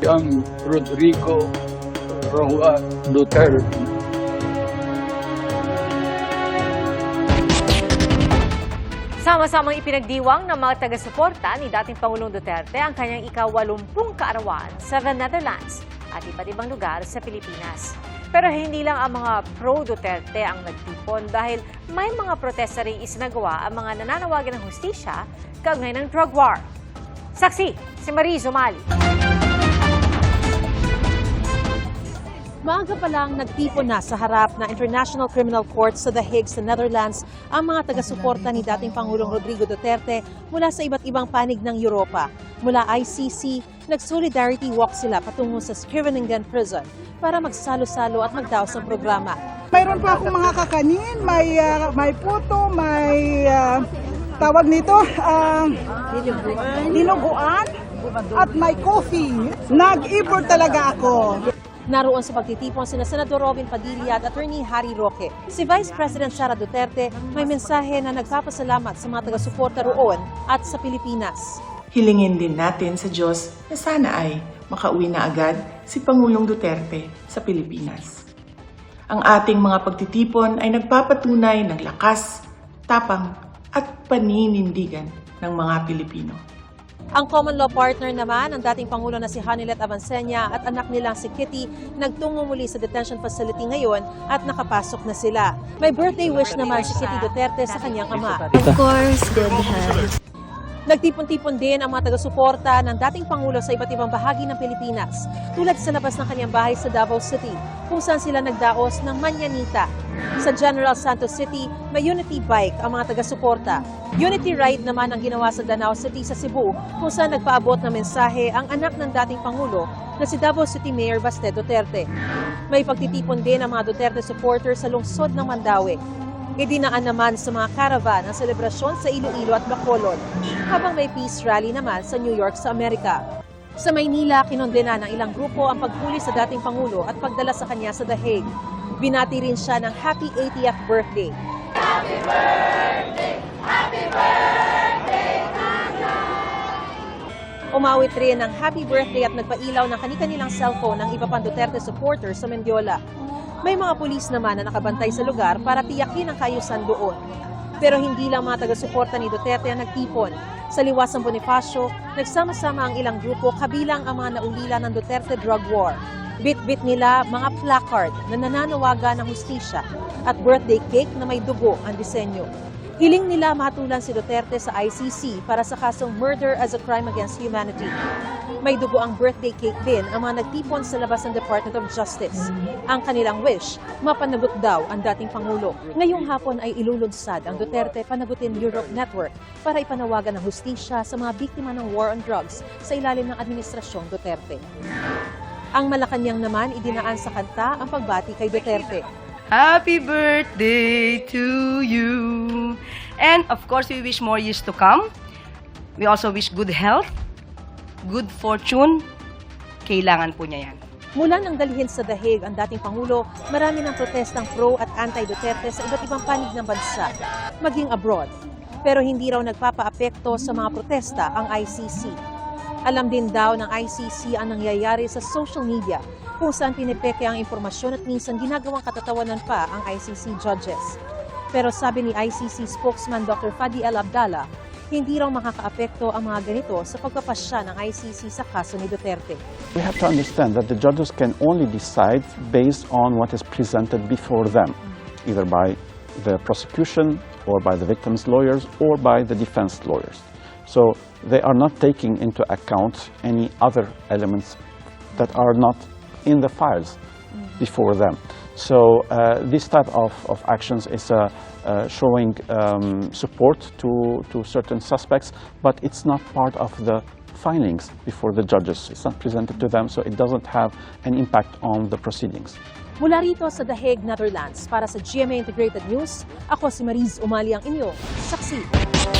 young Rodrigo Roa Duterte. Sama-samang ipinagdiwang ng mga taga-suporta ni dating Pangulong Duterte ang kanyang ikawalumpung kaarawan sa the Netherlands at iba't ibang lugar sa Pilipinas. Pero hindi lang ang mga pro-Duterte ang nagtipon dahil may mga protesta rin isinagawa ang mga nananawagan ng hustisya kaugnay ng drug war. Saksi, si Marie Zumali. Maaga pa lang nagtipon na sa harap na International Criminal Court sa The Hague sa Netherlands ang mga taga-suporta ni dating Pangulong Rodrigo Duterte mula sa iba't ibang panig ng Europa. Mula ICC, nag-solidarity walk sila patungo sa Scheveningen Prison para magsalo-salo at magdaos ng programa. Mayroon pa akong mga kakanin, may ah, may puto, may ah, tawag nito, ah, dinuguan, at may coffee. Nag-ibor talaga ako. Naroon sa pagtitipon sina Senador Robin Padilla at Attorney Harry Roque. Si Vice President Sara Duterte may mensahe na nagpapasalamat sa mga taga-suporta roon at sa Pilipinas. Hilingin din natin sa Diyos na sana ay makauwi na agad si Pangulong Duterte sa Pilipinas. Ang ating mga pagtitipon ay nagpapatunay ng lakas, tapang at paninindigan ng mga Pilipino. Ang common law partner naman, ang dating Pangulo na si Hanilet Avancenia at anak nilang si Kitty, nagtungo muli sa detention facility ngayon at nakapasok na sila. May birthday wish naman si Kitty Duterte sa kanyang ama. Of course, good health. Nagtipon-tipon din ang mga taga-suporta ng dating Pangulo sa iba't ibang bahagi ng Pilipinas, tulad sa labas ng kanyang bahay sa Davao City, kung saan sila nagdaos ng manyanita. Sa General Santos City, may Unity Bike ang mga taga-suporta. Unity Ride naman ang ginawa sa Danao City sa Cebu, kung saan nagpaabot ng mensahe ang anak ng dating Pangulo na si Davao City Mayor Baste Duterte. May pagtitipon din ang mga Duterte supporters sa lungsod ng Mandawi. Idinaan naman sa mga caravan ang selebrasyon sa Iloilo at Bacolod, habang may peace rally naman sa New York sa Amerika. Sa Maynila, kinondena ng ilang grupo ang paghuli sa dating Pangulo at pagdala sa kanya sa The Hague. Binati rin siya ng Happy 80th Birthday. Umawit rin ng happy birthday at nagpailaw ng kani-kanilang cellphone ng iba pang Duterte supporters sa Mendiola. May mga pulis naman na nakabantay sa lugar para tiyakin ang kayusan doon. Pero hindi lang mga taga-suporta ni Duterte ang nagtipon. Sa liwas ng Bonifacio, nagsama-sama ang ilang grupo kabilang ang mga naulila ng Duterte drug war. Bit-bit nila mga placard na nananawagan ng hustisya at birthday cake na may dugo ang disenyo. Hiling nila matulan si Duterte sa ICC para sa kasong murder as a crime against humanity. May dugo ang birthday cake din ang mga nagtipon sa labas ng Department of Justice. Ang kanilang wish, mapanagot daw ang dating Pangulo. Ngayong hapon ay ilulunsad ang Duterte Panagutin Europe Network para ipanawagan ng hustisya sa mga biktima ng war on drugs sa ilalim ng Administrasyong Duterte. Ang Malacanang naman idinaan sa kanta ang pagbati kay Duterte. Happy birthday to you. And of course, we wish more years to come. We also wish good health, good fortune. Kailangan po niya yan. Mula nang dalhin sa Hague ang dating Pangulo, marami ng protestang pro at anti-Duterte sa iba't ibang panig ng bansa, maging abroad. Pero hindi raw nagpapaapekto sa mga protesta ang ICC. Alam din daw ng ICC ang nangyayari sa social media kung saan pinipeke ang impormasyon at minsan ginagawang katatawanan pa ang ICC judges. Pero sabi ni ICC spokesman Dr. Fadi El Abdallah, hindi raw makakaapekto ang mga ganito sa pagpapasya ng ICC sa kaso ni Duterte. We have to understand that the judges can only decide based on what is presented before them, either by the prosecution or by the victim's lawyers or by the defense lawyers. So they are not taking into account any other elements that are not in the files before them. So uh, this type of, of actions is uh, uh, showing um, support to, to certain suspects, but it's not part of the findings before the judges. It's not presented to them, so it doesn't have an impact on the proceedings. Mula rito sa The Hague, Netherlands, para sa GMA Integrated News, ako si Mariz Umali ang inyong saksi.